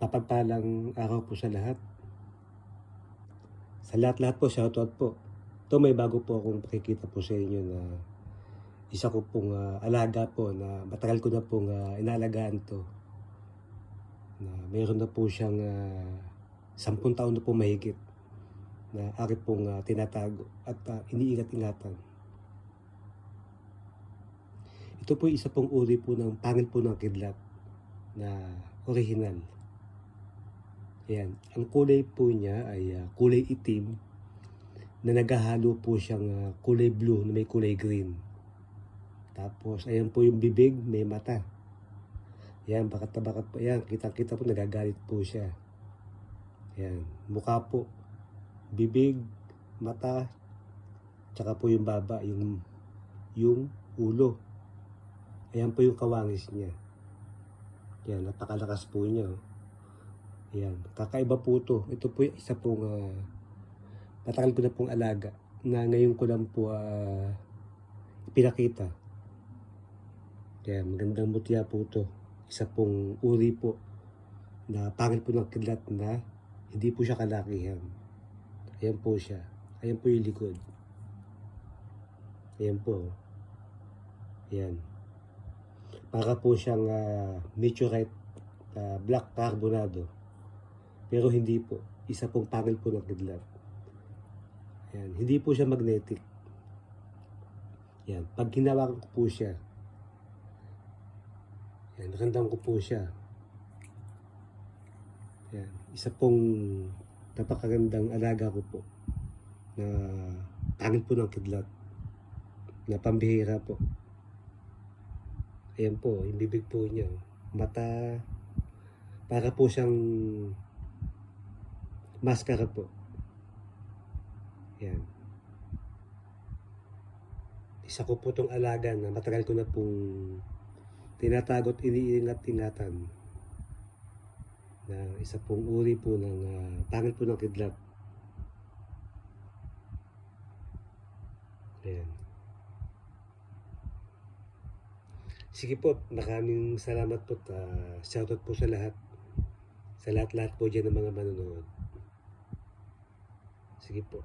Papagpalang araw po sa lahat. Sa lahat-lahat po, shoutout po. Ito may bago po akong pakikita po sa inyo na isa ko pong ah, alaga po na matagal ko na pong ah, inaalagaan to. Na mayroon na po siyang ah, sampung taon na po mahigit na ari pong ah, tinatago at ah, iniingat-ingatan. Ito po isa pong uri po ng pangil po ng kidlat na original. Ayan. Ang kulay po niya ay ah, kulay itim na naghahalo po siyang ah, kulay blue na may kulay green. Tapos, ayan po yung bibig, may mata. Ayan, bakat na bakat po. Ayan, kitang-kita po, nagagalit po siya. Ayan, mukha po. Bibig, mata, tsaka po yung baba, yung, yung ulo. Ayan po yung kawangis niya. Ayan, napakalakas po niya. oh. Ayan, kakaiba po to. Ito po yung isa pong uh, matagal ko na pong alaga na ngayon ko lang po ah, pinakita. Kaya magandang mutya po to. Isa pong uri po na pangit po ng kidlat na hindi po siya kalakihan. Ayan po siya. Ayan po yung likod. Ayan po. Ayan. Para po siyang uh, meteorite ah, black carbonado. Pero hindi po. Isa pong pangil po ng kidlat. Ayan. Hindi po siya magnetic. Yan. Pag hinawakan ko po siya, yan, nakandam ko po siya. Yan. Isa pong napakagandang alaga ko po na pangil po ng kidlat na pambihira po. Ayan po, yung bibig po niya. Mata, para po siyang maskara po. Yan. Isa ko po itong alaga na matagal ko na pong tinatagot iniingat-ingatan na isa pong uri po ng uh, pangit po ng kidlat. Ayan. Sige po, maraming salamat po. Uh, shoutout po sa lahat. Sa lahat-lahat po dyan ng mga manonood. Sige po.